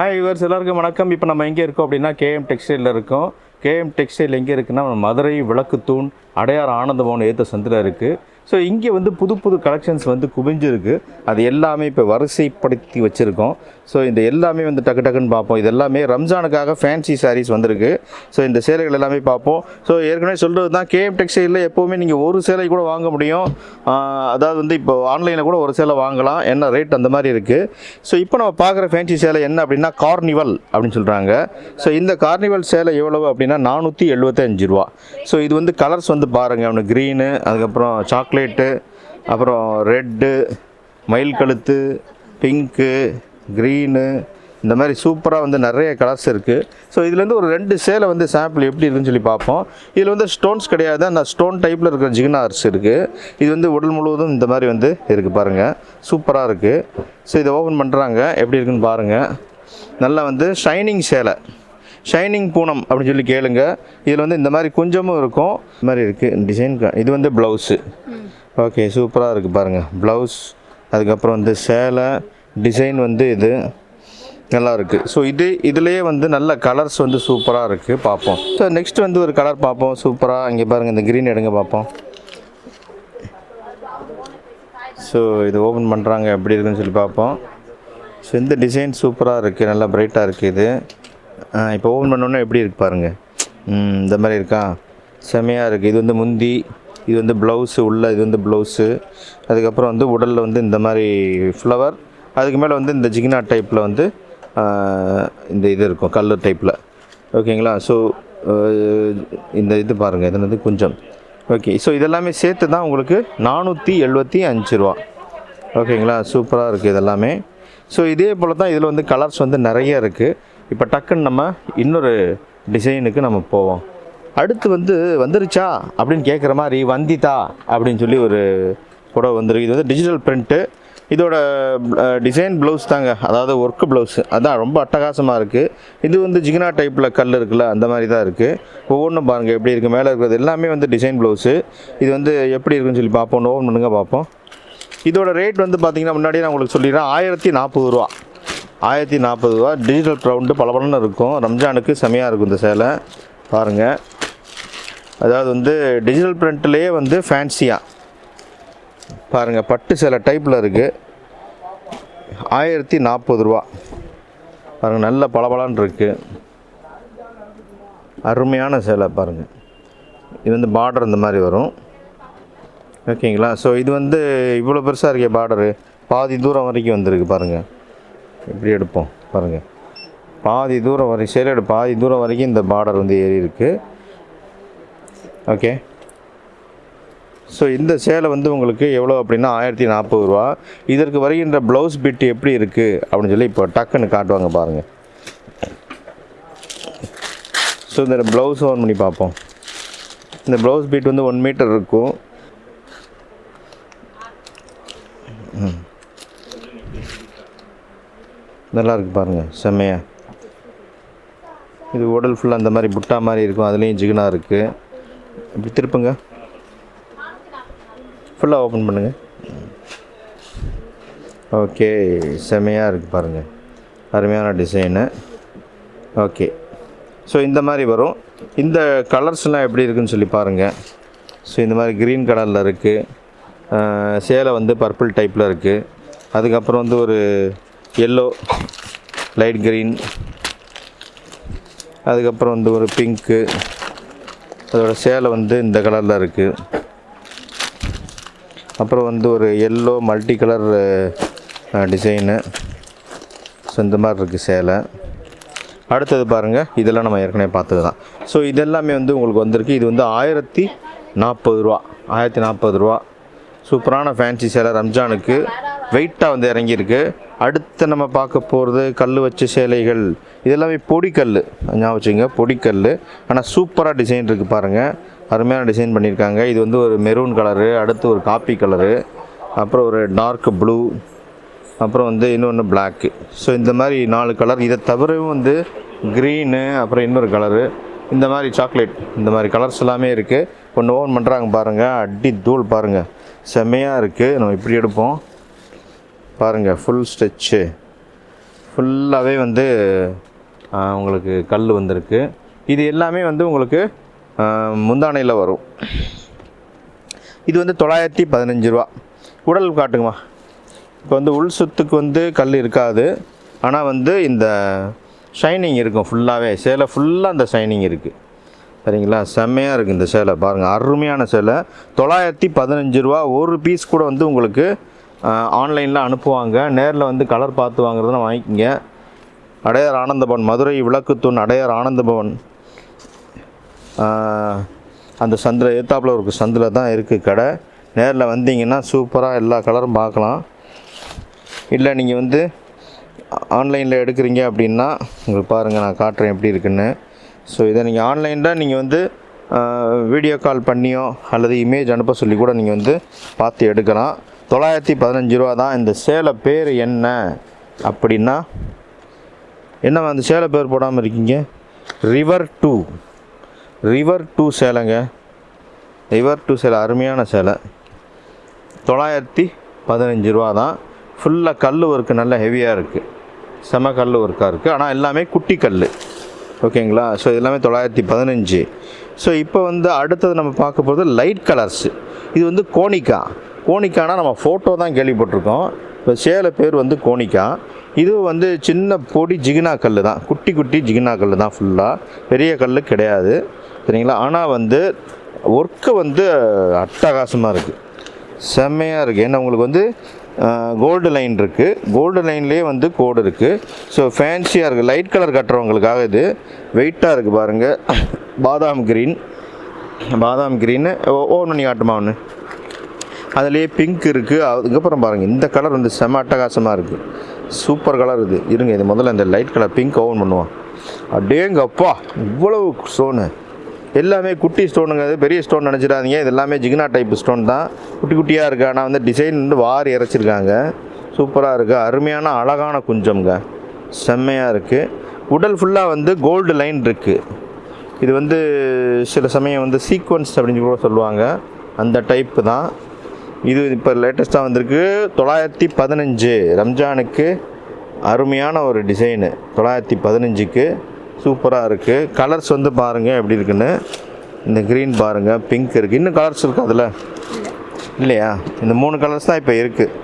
Hi இவர்ஸ் எல்லாருக்கும் வணக்கம். இப்போ நம்ம எங்கே இருக்கோம் அப்படின்னா கேஎம் டெக்ஸ்டைலில் இருக்கோம். கேஎம் டெக்ஸ்டைல் எங்கே இருக்குன்னா மதுரை விளக்குத்தூண் அடையார் ஆனந்தபவன் ஏற்ற சந்தில் இருக்குது ஸோ இங்கே வந்து புது புது கலெக்ஷன்ஸ் வந்து குவிஞ்சிருக்கு. அது எல்லாமே இப்போ வரிசைப்படுத்தி வச்சுருக்கோம். ஸோ இந்த எல்லாமே வந்து டக்கு டக்குன்னு பார்ப்போம். இது எல்லாமே ரம்ஜானுக்காக ஃபேன்சி சாரீஸ் வந்திருக்கு. ஸோ இந்த சேலைகள் எல்லாமே பார்ப்போம். ஸோ ஏற்கனவே சொல்கிறது தான் கேஎம் டெக்ஸ்டைலில் எப்போவுமே நீங்கள் ஒரு சேலை கூட வாங்க முடியும். அதாவது வந்து இப்போ ஆன்லைனில் கூட ஒரு சேலை வாங்கலாம். என்ன ரேட் அந்த மாதிரி இருக்குது ஸோ இப்போ நம்ம பார்க்குற ஃபேன்சி சேலை என்ன அப்படின்னா கார்னிவல் அப்படின்னு சொல்கிறாங்க ஸோ இந்த கார்னிவல் சேலை எவ்வளவு அப்படின்னா நானூற்றி எழுபத்தஞ்சு ரூபா. ஸோ இது வந்து கலர்ஸ் வந்து பாருங்கள் அவனு க்ரீனு அதுக்கப்புறம் சாக்லேட் சாக்லேட்டு அப்புறம் ரெட்டு மயில் கழுத்து பிங்க்கு க்ரீனு இந்த மாதிரி சூப்பராக வந்து நிறைய கலர்ஸ் இருக்குது ஸோ இதுலேருந்து ஒரு ரெண்டு சேலை வந்து சாம்பிள் எப்படி இருக்குன்னு சொல்லி பார்ப்போம். இதில் வந்து ஸ்டோன்ஸ் கிடையாது. அந்த ஸ்டோன் டைப்பில் இருக்கிற ஜிகினார்ஸ் இருக்குது இது வந்து உடல் முழுவதும் இந்த மாதிரி வந்து இருக்குது பாருங்கள் சூப்பராக இருக்குது ஸோ இதை ஓப்பன் பண்ணுறாங்க எப்படி இருக்குன்னு பாருங்கள் நல்லா வந்து ஷைனிங் சேலை. ஷைனிங் பூனம் அப்படின்னு சொல்லி கேளுங்க. இதில் வந்து இந்த மாதிரி கொஞ்சமும் இருக்கும். இந்த மாதிரி இருக்குது டிசைன் இது வந்து ப்ளவுஸு ஓகே சூப்பராக இருக்குது பாருங்கள் ப்ளவுஸ் அதுக்கப்புறம் வந்து சேலை டிசைன் வந்து இது நல்லா இருக்குது ஸோ இது இதுலேயே வந்து நல்ல கலர்ஸ் வந்து சூப்பராக இருக்குது பார்ப்போம் ஸோ நெக்ஸ்ட் வந்து ஒரு கலர் பார்ப்போம் சூப்பராக இங்கே பாருங்கள் இந்த க்ரீன் எடுங்க பார்ப்போம் ஸோ இது ஓப்பன் பண்ணுறாங்க எப்படி இருக்குன்னு சொல்லி பார்ப்போம் ஸோ இந்த டிசைன் சூப்பராக இருக்குது நல்லா பிரைட்டாக இருக்குது இது. இப்போ ஓப்பன் பண்ணோன்னே எப்படி இருக்கு பாருங்கள் இந்த மாதிரி இருக்கா? செமையாக இருக்குது இது வந்து முந்தி இது வந்து ப்ளவுஸு உள்ள இது வந்து ப்ளவுஸு அதுக்கப்புறம் வந்து உடலில் வந்து இந்த மாதிரி ஃப்ளவர் அதுக்கு மேலே வந்து இந்த ஜிகினா டைப்பில் வந்து இந்த இது இருக்கும் கல் டைப்பில் ஓகேங்களா ஸோ இந்த இது பாருங்கள் இது வந்து கொஞ்சம். ஓகே ஸோ இதெல்லாமே சேர்த்து தான் உங்களுக்கு நானூற்றி எழுபத்தி அஞ்சு ரூபா. ஓகேங்களா சூப்பராக இருக்குது இதெல்லாமே. ஸோ இதே போல் தான் இதில் வந்து கலர்ஸ் வந்து நிறைய இருக்குது இப்போ டக்குன்னு நம்ம இன்னொரு டிசைனுக்கு நம்ம போவோம். அடுத்து வந்து வந்துருச்சா அப்படின்னு கேட்குற மாதிரி வந்திதா அப்படின்னு சொல்லி ஒரு புடவை வந்துருக்கு. இது வந்து டிஜிட்டல் பிரிண்ட்டு இதோட டிசைன் ப்ளவுஸ் தாங்க. அதாவது ஒர்க்கு ப்ளவுஸ் அதான் ரொம்ப அட்டகாசமாக இருக்குது இது வந்து ஜிகினா டைப்பில் கல் இருக்குல்ல அந்த மாதிரி தான் இருக்குது ஒவ்வொன்றும் பாருங்கள் எப்படி இருக்குது மேலே இருக்கிறது எல்லாமே வந்து டிசைன் ப்ளவுஸு இது வந்து எப்படி இருக்குன்னு சொல்லி பார்ப்போம். ஓப்பன் பண்ணுங்க பார்ப்போம். இதோட ரேட் வந்து பார்த்திங்கன்னா முன்னாடியே நான் உங்களுக்கு சொல்லிடுறேன். ஆயிரத்தி நாற்பது ரூபா. ஆயிரத்தி நாற்பது ரூபா. டிஜிட்டல் ப்ரௌண்டு பளபளன்னு இருக்கும். ரம்ஜானுக்கு செமையாக இருக்கும் இந்த சேலை. பாருங்கள் அதாவது வந்து டிஜிட்டல் பிரிண்ட்லேயே வந்து ஃபேன்சியாக பாருங்கள் பட்டு சேலை டைப்பில் இருக்குது ஆயிரத்தி நாற்பது ரூபா. பாருங்கள் நல்ல பளபளன்னு இருக்குது அருமையான சேலை பாருங்கள் இது வந்து பார்டர் இந்த மாதிரி வரும். ஓகேங்களா? ஸோ இது வந்து இவ்வளோ பெருசாக இருக்கே பார்டரு பாதி தூரம் வரைக்கும் வந்திருக்கு பாருங்கள் எப்படி எடுப்போம் பாருங்கள் பாதி தூரம் வரை சேலையோட பாதி தூரம் வரைக்கும் இந்த பார்டர் வந்து ஏறி இருக்குது ஓகே ஸோ இந்த சேலை வந்து உங்களுக்கு எவ்வளோ அப்படின்னா ஆயிரத்தி நாற்பது ரூபா. இதற்கு வருகின்ற ப்ளவுஸ் பிட் எப்படி இருக்குது அப்படின்னு சொல்லி இப்போ டக்குன்னு காட்டுவாங்க பாருங்கள் ஸோ இந்த ப்ளவுஸ் ஆன் பண்ணி பார்ப்போம். இந்த ப்ளவுஸ் பீட் வந்து ஒன் மீட்டர் இருக்கும். ம். நல்லா இருக்கு பாருங்கள் செம்மையா. இது உடல் ஃபுல்லாக அந்த மாதிரி புட்டா மாதிரி இருக்கும். அதுலேயும் ஜிகனா இருக்குது இப்படி திருப்புங்க. ஃபுல்லாக ஓப்பன் பண்ணுங்கள் ஓகே செம்மையாக இருக்குது பாருங்கள் அருமையான டிசைனு ஓகே ஸோ இந்த மாதிரி வரும். இந்த கலர்ஸ்லாம் எப்படி இருக்குன்னு சொல்லி பாருங்கள் ஸோ இந்த மாதிரி க்ரீன் கலரில் இருக்குது சேலை வந்து பர்பிள் டைப்பில் இருக்குது அதுக்கப்புறம் வந்து ஒரு எல்லோ லைட் க்ரீன் அதுக்கப்புறம் வந்து ஒரு பிங்க்கு அதோட சேலை வந்து இந்த கலரில் இருக்குது அப்புறம் வந்து ஒரு yellow multi colour design so இந்த மாதிரி இருக்குது சேலை. அடுத்தது பாருங்கள் இதெல்லாம் நம்ம ஏற்கனவே பார்த்தது தான். ஸோ இதெல்லாமே வந்து உங்களுக்கு வந்திருக்கு. இது வந்து ஆயிரத்தி நாற்பது ரூபா. ஆயிரத்தி நாற்பது ரூபா. சூப்பரான ஃபேன்சி சேலை ரம்ஜானுக்கு. வெயிட்டாக வந்து இறங்கியிருக்கு. அடுத்து நம்ம பார்க்க போகிறது கல் வச்ச சேலைகள். இதெல்லாமே பொடிக்கல் ஞாபகம் வச்சுங்க பொடிக்கல் ஆனால் சூப்பராக டிசைன் இருக்குது பாருங்கள் அருமையான டிசைன் பண்ணியிருக்காங்க. இது வந்து ஒரு மெரூன் கலரு அடுத்து ஒரு காப்பி கலரு அப்புறம் ஒரு டார்க் ப்ளூ அப்புறம் வந்து இன்னொன்று பிளாக்கு ஸோ இந்த மாதிரி நாலு கலர் இதை தவிரவும் வந்து க்ரீனு அப்புறம் இன்னொரு கலரு இந்த மாதிரி சாக்லேட் இந்த மாதிரி கலர்ஸ் எல்லாமே இருக்குது ஒன்று ஓன் பண்ணுறாங்க பாருங்கள் அடி தூள் பாருங்கள் செம்மையாக இருக்குது நம்ம இப்படி எடுப்போம். பாருங்கள் ஃபுல் ஸ்ட்ரெச்சு ஃபுல்லாகவே வந்து உங்களுக்கு கல் வந்திருக்கு. இது எல்லாமே வந்து உங்களுக்கு முந்தானையில் வரும். இது வந்து தொள்ளாயிரத்தி பதினஞ்சு ரூபா. உடல் காட்டுங்கம்மா. இப்போ வந்து உள் சுத்துக்கு வந்து கல் இருக்காது. ஆனால் வந்து இந்த ஷைனிங் இருக்கும் ஃபுல்லாகவே சேலை ஃபுல்லாக அந்த ஷைனிங் இருக்குது சரிங்களா? செம்மையாக இருக்குது இந்த சேலை. பாருங்கள் அருமையான சேலை. தொள்ளாயிரத்தி பதினஞ்சு ரூபா ஒரு பீஸ் கூட வந்து உங்களுக்கு ஆன்லைனில் அனுப்புவாங்க. நேரில் வந்து கலர் பார்த்து வாங்குறதுனா வாங்கிக்கோங்க. அடையார் ஆனந்தபவன் மதுரை விளக்குத்தூண் அடையார் ஆனந்தபவன். அந்த சந்தில் ஏத்தாப்பில் ஒரு சந்தில் தான் இருக்குது கடை. நேரில் வந்தீங்கன்னா சூப்பராக எல்லா கலரும் பார்க்கலாம். இல்லை நீங்கள் வந்து ஆன்லைனில் எடுக்கிறீங்க அப்படின்னா உங்களுக்கு பாருங்கள் நான் காட்டுறேன் எப்படி இருக்குன்னு. ஸோ இதை நீங்கள் ஆன்லைனில் நீங்கள் வந்து வீடியோ கால் பண்ணியோ அல்லது இமேஜ் அனுப்ப சொல்லி கூட நீங்கள் வந்து பார்த்து எடுக்கலாம். தொள்ளாயிரத்தி பதினஞ்சு ரூபா தான். இந்த சேலை பேர் என்ன அப்படின்னா என்னம்மா அந்த சேலை பேர் போடாமல் இருக்கீங்க? ரிவர் டூ ரிவர் டூ சேலைங்க. ரிவர் டூ சேலை அருமையான சேலை. தொள்ளாயிரத்தி பதினஞ்சு ரூபா தான். ஃபுல்லாக கல் ஒர்க்கு நல்ல ஹெவியாக இருக்குது செம கல் ஒர்க்காக இருக்குது ஆனால் எல்லாமே குட்டி கல் ஓகேங்களா ஸோ எல்லாமே தொள்ளாயிரத்தி பதினஞ்சு. ஸோ இப்போ வந்து அடுத்தது நம்ம பார்க்க போகிறது லைட் கலர்ஸு இது வந்து கோனிக்கா கோணிக்கானா நம்ம ஃபோட்டோ தான் கேள்விப்பட்டிருக்கோம். இப்போ சேலை பேர் வந்து கோணிக்கா. இது வந்து சின்ன பொடி ஜிகினா கல் தான். குட்டி குட்டி ஜிகினா கல் தான் ஃபுல்லாக பெரிய கல் கிடையாது. சரிங்களா? ஆனால் வந்து ஒர்க்கு வந்து அட்டகாசமாக இருக்குது செம்மையாக இருக்குது ஏன்னா உங்களுக்கு வந்து கோல்டு லைன் இருக்குது கோல்டு லைன்லேயே வந்து கோடு இருக்குது ஸோ ஃபேன்சியாக இருக்குது லைட் கலர் கட்டுறவங்களுக்காக இது. வெயிட்டாக இருக்குது பாருங்கள் பாதாம் க்ரீன் பாதாம் க்ரீனு ஒன்று நீ காட்டுமா ஒன்று அதுலேயே பிங்க் இருக்குது அதுக்கப்புறம் பாருங்கள் இந்த கலர் வந்து செம அட்டகாசமாக இருக்குது சூப்பர் கலர் இது. இருங்க இது முதல்ல இந்த லைட் கலர் பிங்க் ஓன் பண்ணுவோம். அடேங்கப்பா இவ்வளவு ஸ்டோனு எல்லாமே குட்டி ஸ்டோனுங்க அது பெரிய ஸ்டோன் நினச்சிடாதீங்க. இது எல்லாமே ஜிக்னா டைப் ஸ்டோன் தான். குட்டி குட்டியாக இருக்குது ஆனால் வந்து டிசைன் வந்து வாரி இறச்சிருக்காங்க. சூப்பராக இருக்குது அருமையான அழகான குஞ்சம்ங்க. செம்மையாக இருக்குது உடல் ஃபுல்லாக வந்து கோல்டு லைன் இருக்குது இது வந்து சில சமயம் வந்து சீக்வன்ஸ் அப்படின்னு கூட சொல்லுவாங்க. அந்த டைப்பு தான். இது இப்போ லேட்டஸ்ட்டாக வந்திருக்கு. தொள்ளாயிரத்தி பதினஞ்சு. ரம்ஜானுக்கு அருமையான ஒரு டிசைனு தொள்ளாயிரத்தி பதினஞ்சுக்கு சூப்பராக இருக்குது கலர்ஸ் வந்து பாருங்கள் எப்படி இருக்குன்னு. இந்த க்ரீன் பாருங்கள் பிங்க் இருக்குது இன்னும் கலர்ஸ் இருக்குது அதில்? இல்லையா? இந்த மூணு கலர்ஸ் தான் இப்போ இருக்குது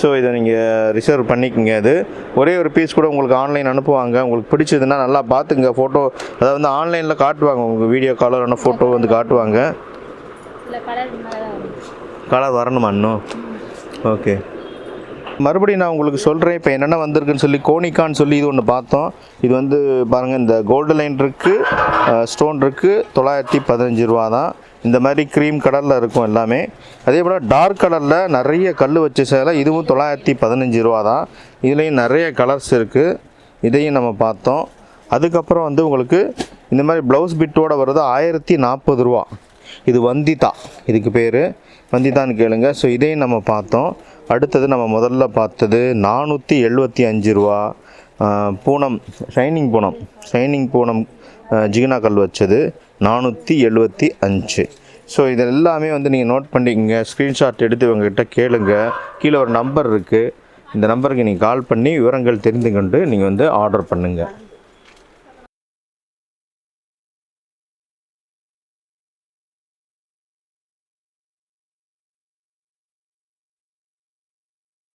ஸோ இதை நீங்கள் ரிசர்வ் பண்ணிக்கோங்க அது. ஒரே ஒரு பீஸ் கூட உங்களுக்கு ஆன்லைன் அனுப்புவாங்க. உங்களுக்கு பிடிச்சதுன்னா நல்லா பார்த்துங்க. ஃபோட்டோ அதாவது வந்து ஆன்லைனில் காட்டுவாங்க. உங்களுக்கு வீடியோ காலரான ஃபோட்டோ வந்து காட்டுவாங்க. கலர் வரணுமா இன்னும்? ஓகே மறுபடியும் நான் உங்களுக்கு சொல்கிறேன் இப்போ என்னென்ன வந்திருக்குன்னு சொல்லி கோனிக்கான்னு சொல்லி இது ஒன்று பார்த்தோம். இது வந்து பாருங்கள் இந்த கோல்டு லைன் இருக்குது ஸ்டோன் இருக்குது தொள்ளாயிரத்தி பதினஞ்சு ரூபா தான். இந்த மாதிரி க்ரீம் கலரில் இருக்கும் எல்லாமே. அதே போல் டார்க் கலரில் நிறைய கல் வச்சு சேலை இதுவும் தொள்ளாயிரத்தி பதினஞ்சு ரூபா தான். இதுலேயும் நிறைய கலர்ஸ் இருக்குது இதையும் நம்ம பார்த்தோம். அதுக்கப்புறம் வந்து உங்களுக்கு இந்த மாதிரி ப்ளவுஸ் பிட்டோட வருது ஆயிரத்தி நாற்பது ரூபா. இது வந்திதா இதுக்கு பேர். வந்திதான் கேளுங்க. ஸோ இதையும் நம்ம பார்த்தோம். அடுத்தது நம்ம முதல்ல பார்த்தது நானூற்றி எழுபத்தி அஞ்சு ரூபா பூனம் ஷைனிங் பூனம் ஷைனிங் பூனம் ஜிகினா கல் வச்சது நானூற்றி எழுபத்தி அஞ்சு. ஸோ இது எல்லாமே வந்து நீங்கள் நோட் பண்ணிக்கங்க. ஸ்க்ரீன்ஷாட் எடுத்து இவங்ககிட்ட கேளுங்க. கீழே ஒரு நம்பர் இருக்குது இந்த நம்பருக்கு நீங்கள் கால் பண்ணி விவரங்கள் தெரிந்து கொண்டு நீங்கள் வந்து ஆர்டர் பண்ணுங்கள்